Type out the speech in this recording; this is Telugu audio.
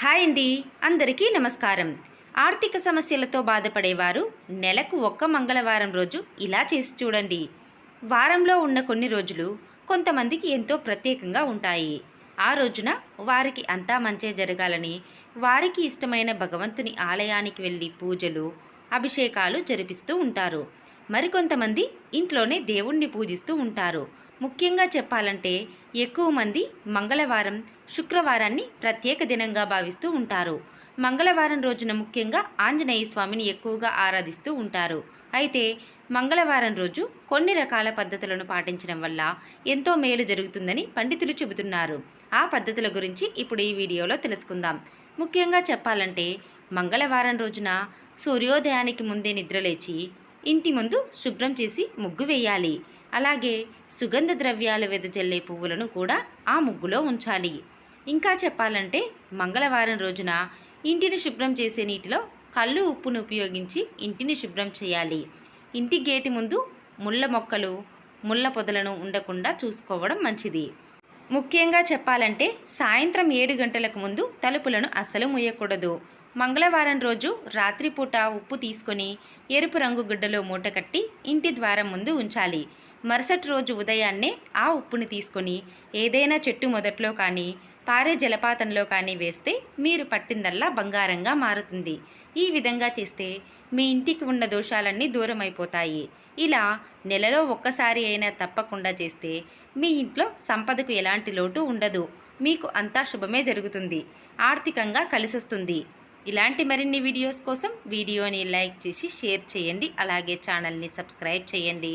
హాయ్ అండి అందరికీ నమస్కారం. ఆర్థిక సమస్యలతో బాధపడేవారు నెలకు ఒక్క మంగళవారం రోజు ఇలా చేసి చూడండి. వారంలో ఉన్న కొన్ని రోజులు కొంతమందికి ఎంతో ప్రత్యేకంగా ఉంటాయి. ఆ రోజున వారికి అంతా మంచే జరగాలని వారికి ఇష్టమైన భగవంతుని ఆలయానికి వెళ్ళి పూజలు అభిషేకాలు జరిపిస్తూ ఉంటారు. మరికొంతమంది ఇంట్లోనే దేవుణ్ణి పూజిస్తూ ఉంటారు. ముఖ్యంగా చెప్పాలంటే ఎక్కువ మంది మంగళవారం శుక్రవారాన్ని ప్రత్యేక దినంగా భావిస్తూ ఉంటారు. మంగళవారం రోజున ముఖ్యంగా ఆంజనేయ స్వామిని ఎక్కువగా ఆరాధిస్తూ ఉంటారు. అయితే మంగళవారం రోజు కొన్ని రకాల పద్ధతులను పాటించడం వల్ల ఎంతో మేలు జరుగుతుందని పండితులు చెబుతున్నారు. ఆ పద్ధతుల గురించి ఇప్పుడు ఈ వీడియోలో తెలుసుకుందాం. ముఖ్యంగా చెప్పాలంటే మంగళవారం రోజున సూర్యోదయానికి ముందే నిద్రలేచి ఇంటి ముందు శుభ్రం చేసి ముగ్గు వేయాలి. అలాగే సుగంధ ద్రవ్యాలు వెదజల్లే పువ్వులను కూడా ఆ ముగ్గులో ఉంచాలి. ఇంకా చెప్పాలంటే మంగళవారం రోజున ఇంటిని శుభ్రం చేసే నీటిలో కళ్ళు ఉప్పును ఉపయోగించి ఇంటిని శుభ్రం చేయాలి. ఇంటి గేటు ముందు ముళ్ళ మొక్కలు ముళ్ళ పొదలను ఉండకుండా చూసుకోవడం మంచిది. ముఖ్యంగా చెప్పాలంటే సాయంత్రం ఏడు గంటలకు ముందు తలుపులను అస్సలు మూయకూడదు. మంగళవారం రోజు రాత్రిపూట ఉప్పు తీసుకొని ఎరుపు రంగు గుడ్డలో మూట కట్టి ఇంటి ద్వారం ముందు ఉంచాలి. మరుసటి రోజు ఉదయాన్నే ఆ ఉప్పుని తీసుకొని ఏదైనా చెట్టు మొదట్లో కానీ పారే జలపాతంలో కానీ వేస్తే మీరు పట్టిందల్లా బంగారంగా మారుతుంది. ఈ విధంగా చేస్తే మీ ఇంటికి ఉన్న దోషాలన్నీ దూరం అయిపోతాయి ఇలా నెలలో ఒక్కసారి అయినా తప్పకుండా చేస్తే మీ ఇంట్లో సంపదకు ఎలాంటి లోటు ఉండదు. మీకు అంతా శుభమే జరుగుతుంది. ఆర్థికంగా కలిసొస్తుంది. ఇలాంటి మరిన్ని వీడియోస్ కోసం వీడియోని లైక్ చేసి షేర్ చేయండి. అలాగే ఛానల్ని సబ్స్క్రైబ్ చేయండి.